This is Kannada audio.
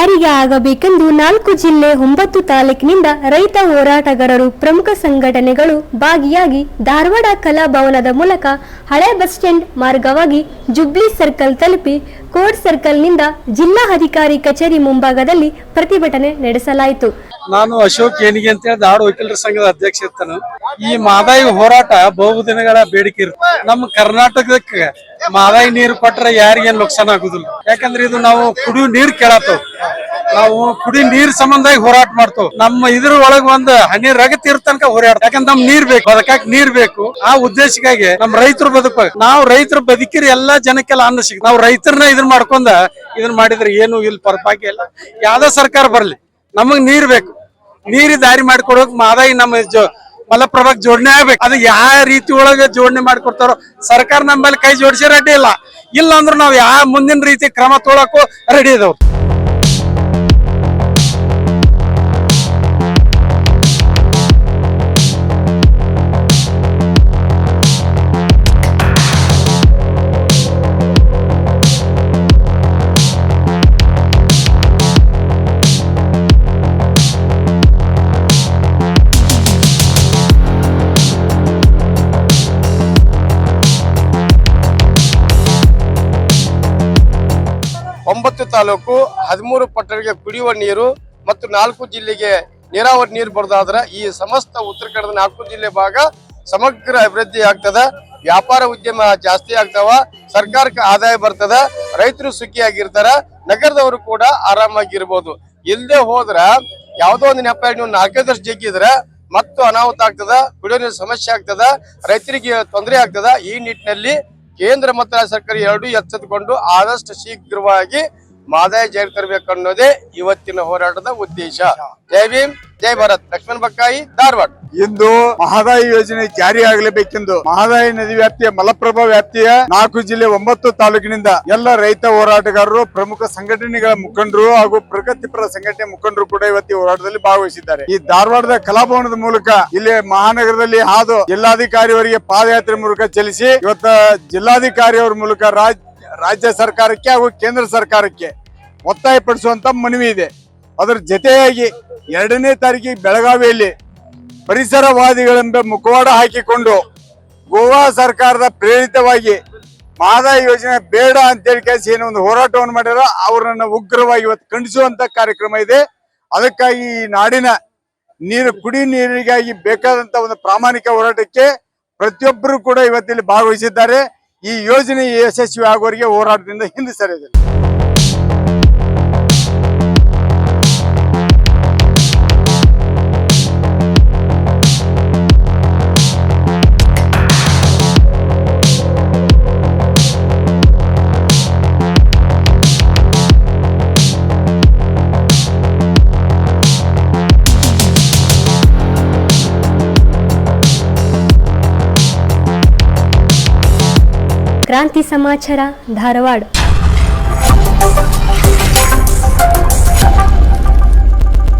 ಜಾರಿಗೆ ಆಗಬೇಕೆಂದು ನಾಲ್ಕು ಜಿಲ್ಲೆ ಒಂಬತ್ತು ತಾಲೂಕಿನಿಂದ ರೈತ ಹೋರಾಟಗಾರರು ಪ್ರಮುಖ ಸಂಘಟನೆಗಳು ಭಾಗಿಯಾಗಿ ಧಾರವಾಡ ಕಲಾಭವನದ ಮೂಲಕ ಹಳೆ ಬಸ್ ಸ್ಟ್ಯಾಂಡ್ ಮಾರ್ಗವಾಗಿ ಜುಬ್ಲಿ ಸರ್ಕಲ್ ತಲುಪಿ ಕೋರ್ಟ್ ಸರ್ಕಲ್ನಿಂದ ಜಿಲ್ಲಾ ಅಧಿಕಾರಿ ಕಚೇರಿ ಮುಂಭಾಗದಲ್ಲಿ ಪ್ರತಿಭಟನೆ ನಡೆಸಲಾಯಿತು. ನಾನು ಅಶೋಕ್ ಏನಿಗೆ ಅಂತ ಹೇಳಿ ಆಡು ವಕೀಲರ ಸಂಘದ ಅಧ್ಯಕ್ಷ ಇರ್ತಾನೆ. ಈ ಮಾದಾಯಿ ಹೋರಾಟ ಬಹುದಿನಗಳ ಬೇಡಿಕೆ ಇರುತ್ತೆ. ನಮ್ಮ ಕರ್ನಾಟಕಕ್ಕೆ ಮಾದಾಯಿ ನೀರು ಕೊಟ್ರೆ ಯಾರಿಗೇನು ನುಕ್ಸಾನ ಆಗುದಿಲ್ಲ. ಯಾಕಂದ್ರೆ ಇದು ನಾವು ಕುಡಿಯೋ ನೀರ್ ಕೇಳತ್ತವ್ ನಾವು ಕುಡಿ ನೀರ್ ಸಂಬಂಧ ಹೋರಾಟ ಮಾಡ್ತೇವ್ ನಮ್ಮ ಇದ್ರ ಒಳಗ್ ಒಂದ್ ಹನಿ ರಗ ಇರ್ ತನಕ ಹೋರಾಟ ಯಾಕಂದ್ರೆ ನಮ್ ನೀರ್ ಬೇಕು. ಅದಕ್ಕಾಗಿ ನೀರ್ ಬೇಕು. ಆ ಉದ್ದೇಶಕ್ಕಾಗಿ ನಮ್ ರೈತರು ಬದುಕಬೇಕು. ನಾವು ರೈತರು ಬದುಕಿರಿ, ಎಲ್ಲಾ ಜನಕ್ಕೆಲ್ಲ ಅನ್ನ ಸಿಗ್ ನಾವು ರೈತರನ್ನ ಇದನ್ ಮಾಡ್ಕೊಂಡ ಇದನ್ ಮಾಡಿದ್ರೆ ಏನು ಇಲ್ಲಿ ಪರಪಾಕಿ ಇಲ್ಲ. ಯಾವ್ದೋ ಸರ್ಕಾರ ಬರ್ಲಿ. ನಮಗ್ ನೀರ್ ಬೇಕು. ನೀರಿ ದಾರಿ ಮಾಡ್ಕೊಡೋಕ್ ಮಾದಾಯಿ ನಮ್ಮ ಜೋ ಮಲಪ್ರಭಾಗ್ ಜೋಡಣೆ ಆಗ್ಬೇಕು. ಅದು ಯಾವ ರೀತಿ ಒಳಗೆ ಜೋಡಣೆ ಮಾಡಿಕೊಡ್ತಾರೋ ಸರ್ಕಾರ ನಮ್ಮಲ್ಲಿ ಮೇಲೆ ಕೈ ಜೋಡಿಸಿ ರೆಡಿ ಇಲ್ಲ. ಇಲ್ಲ ಅಂದ್ರೆ ನಾವು ಯಾವ ಮುಂದಿನ ರೀತಿ ಕ್ರಮ ತೊಗೊಳಕ್ಕೂ ರೆಡಿ ಇದಾವ್ ಒಂಬತ್ತು ತಾಲೂಕು, ಹದಿಮೂರು ಪಟ್ಟಣಕ್ಕೆ ಕುಡಿಯುವ ನೀರು ಮತ್ತು ನಾಲ್ಕು ಜಿಲ್ಲೆಗೆ ನೀರಾವರಿ ನೀರು ಬರೋದಾದ್ರೆ ಈ ಸಮಸ್ತ ಉತ್ತರ ಕನ್ನಡದ ನಾಲ್ಕು ಜಿಲ್ಲೆ ಭಾಗ ಸಮಗ್ರ ಅಭಿವೃದ್ಧಿ ಆಗ್ತದ. ವ್ಯಾಪಾರ ಉದ್ಯಮ ಜಾಸ್ತಿ ಆಗ್ತಾವ. ಸರ್ಕಾರಕ್ಕೆ ಆದಾಯ ಬರ್ತದ. ರೈತರು ಸುಖಿಯಾಗಿರ್ತಾರ. ನಗರದವರು ಕೂಡ ಆರಾಮಾಗಿರ್ಬೋದು. ಇಲ್ಲದೆ ಹೋದ್ರ ಯಾವುದೋ ಒಂದು ನೆಪ ನೀವು ವರ್ಷ ಜಗ್ಗಿದ್ರೆ ಮತ್ತು ಅನಾಹುತ ಆಗ್ತದ, ಕುಡಿಯೋ ನೀರು ಸಮಸ್ಯೆ ಆಗ್ತದ, ರೈತರಿಗೆ ತೊಂದರೆ ಆಗ್ತದ. ಈ ನಿಟ್ಟಿನಲ್ಲಿ ಕೇಂದ್ರ ಮತ್ತು ರಾಜ್ಯ ಸರ್ಕಾರ ಎರಡೂ ಎಚ್ಚೆತ್ತುಕೊಂಡು ಆದಷ್ಟು ಶೀಘ್ರವಾಗಿ ಮಾದಾಯ ಜಾರಿ ತರಬೇಕು ಅನ್ನೋದೇ ಇವತ್ತಿನ ಹೋರಾಟದ ಉದ್ದೇಶ. ಜೈ ಭೀಮ್, ಜೈ ಭಾರತ್. ಲಕ್ಷ್ಮಣ ಬಕ್ಕಾಯಿ, ಧಾರವಾಡ. ಇಂದು ಮಹದಾಯಿ ಯೋಜನೆ ಜಾರಿ ಆಗಲೇಬೇಕೆಂದು ಮಹದಾಯಿ ನದಿ ವ್ಯಾಪ್ತಿಯ ಮಲಪ್ರಭಾ ವ್ಯಾಪ್ತಿಯ ನಾಲ್ಕು ಜಿಲ್ಲೆ ಒಂಬತ್ತು ತಾಲೂಕಿನಿಂದ ಎಲ್ಲ ರೈತ ಹೋರಾಟಗಾರರು, ಪ್ರಮುಖ ಸಂಘಟನೆಗಳ ಮುಖಂಡರು ಹಾಗೂ ಪ್ರಗತಿಪರ ಸಂಘಟನೆ ಮುಖಂಡರು ಕೂಡ ಇವತ್ತು ಹೋರಾಟದಲ್ಲಿ ಭಾಗವಹಿಸಿದ್ದಾರೆ. ಈ ಧಾರವಾಡದ ಕಲಾಭವನದ ಮೂಲಕ ಇಲ್ಲಿ ಮಹಾನಗರದಲ್ಲಿ ಹಾದು ಜಿಲ್ಲಾಧಿಕಾರಿಯವರಿಗೆ ಪಾದಯಾತ್ರೆ ಮೂಲಕ ಚಲಿಸಿ ಇವತ್ತ ಜಿಲ್ಲಾಧಿಕಾರಿಯವರ ಮೂಲಕ ರಾಜ್, ರಾಜ್ಯ ಸರ್ಕಾರಕ್ಕೆ ಹಾಗೂ ಕೇಂದ್ರ ಸರ್ಕಾರಕ್ಕೆ ಒತ್ತಾಯಪಡಿಸುವಂತ ಮನವಿ ಇದೆ. ಅದರ ಜೊತೆಯಾಗಿ ಎರಡನೇ ತಾರೀಕಿಗೆ ಬೆಳಗಾವಿಯಲ್ಲಿ ಪರಿಸರವಾದಿಗಳೆಂಬ ಮುಖವಾಡ ಹಾಕಿಕೊಂಡು ಗೋವಾ ಸರ್ಕಾರದ ಪ್ರೇರಿತವಾಗಿ ಮಹದಾಯಿ ಯೋಜನೆ ಬೇಡ ಅಂತೇಳಿ ಕೇಸಿ ಏನೋ ಒಂದು ಹೋರಾಟವನ್ನು ಮಾಡ್ಯಾರ, ಅವರನ್ನ ಉಗ್ರವಾಗಿ ಇವತ್ತು ಖಂಡಿಸುವಂತ ಕಾರ್ಯಕ್ರಮ ಇದೆ. ಅದಕ್ಕಾಗಿ ಈ ನಾಡಿನ ನೀರು, ಕುಡಿ ನೀರಿಗಾಗಿ ಬೇಕಾದಂತ ಒಂದು ಪ್ರಾಮಾಣಿಕ ಹೋರಾಟಕ್ಕೆ ಪ್ರತಿಯೊಬ್ಬರು ಕೂಡ ಇವತ್ತಿಲ್ಲಿ ಭಾಗವಹಿಸಿದ್ದಾರೆ. ಈ ಯೋಜನೆ ಯಶಸ್ವಿ ಆಗೋರಿಗೆ ಹೋರಾಟದಿಂದ ಹಿಂದೆ ಸರಿದಿಲ್ಲ ಕ್ರಾಂತಿ ಸಮಾಚಾರ ಧಾರವಾಡ